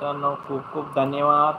मित्रांनो खूप खूप धन्यवाद.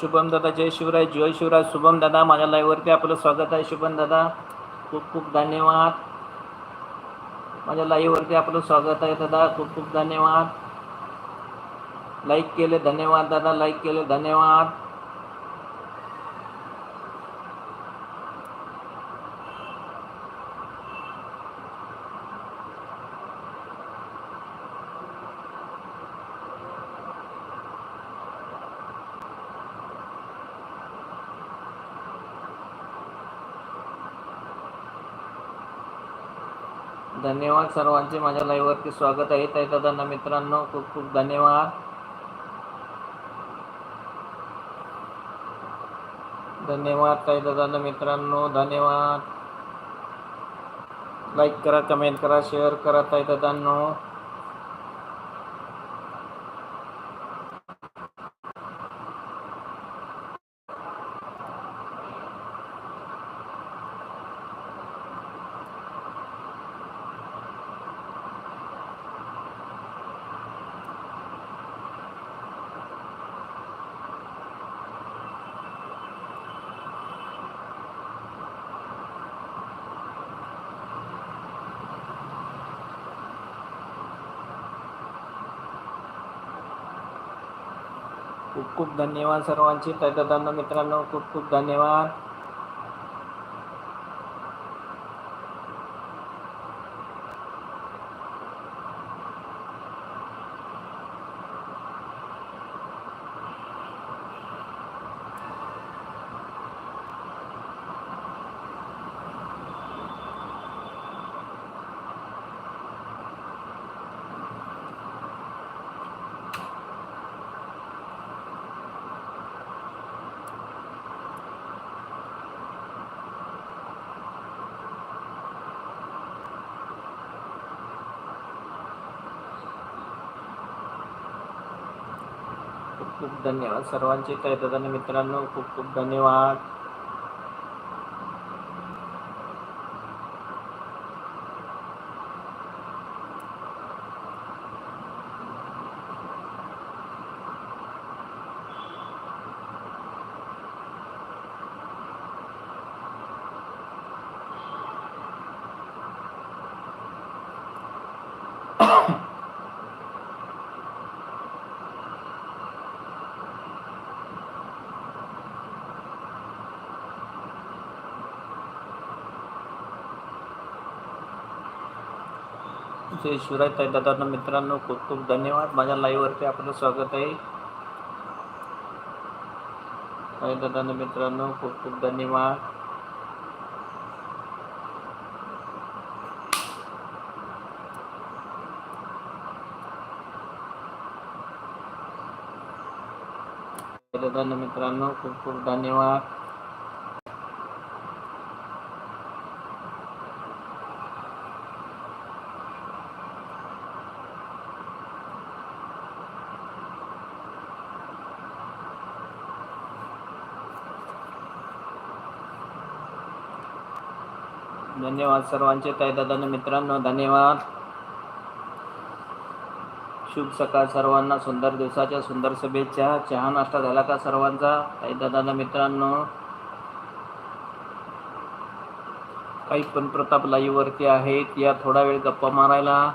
शुभम दादा जय शिवराय जय शिवराय शुभम दादा माझ्या लाईव्हवरती आपलं स्वागत आहे शुभम दादा. खूप खूप धन्यवाद. माझ्या लाईव्हवरती आपलं स्वागत आहे दादा. खूप खूप धन्यवाद. लाईक केले धन्यवाद दादा. लाईक केले धन्यवाद. धन्यवाद सर्वांचे. माझ्या लाईव्हवरती स्वागत आहे. ताई दादांना मित्रांनो खूप खूप धन्यवाद. धन्यवाद ताई दादांना मित्रांनो धन्यवाद. लाईक करा कमेंट करा शेअर करा ताई दादांनो. खूप खूप धन्यवाद सर्वांचे. तर मित्रांनो खूप खूप धन्यवाद. खूप खूप धन्यवाद. सर्वांचे ताई दादा मित्रांनो खूप खूप धन्यवाद. जय शिवराय ताई दादांनो मित्रांनो खूप खूप धन्यवाद. माझ्या लाईव्हवरती आपलं स्वागत आहे. ताई दादांनो मित्रांनो खूप खूप धन्यवाद. ताई मित्रांनो खूप खूप धन्यवाद. धन्यवाद सर्वांचे. ताई मित्रांनो धन्यवाद. शुभ सकाळ सर्वांना. सुंदर दिवसाच्या सुंदर शुभेच्छा. चहा नाश्ता झाला का सर्वांचा? ताई मित्रांनो. काही पण प्रताप लाईव्ह वरती आहेत. या थोडा वेळ गप्पा मारायला.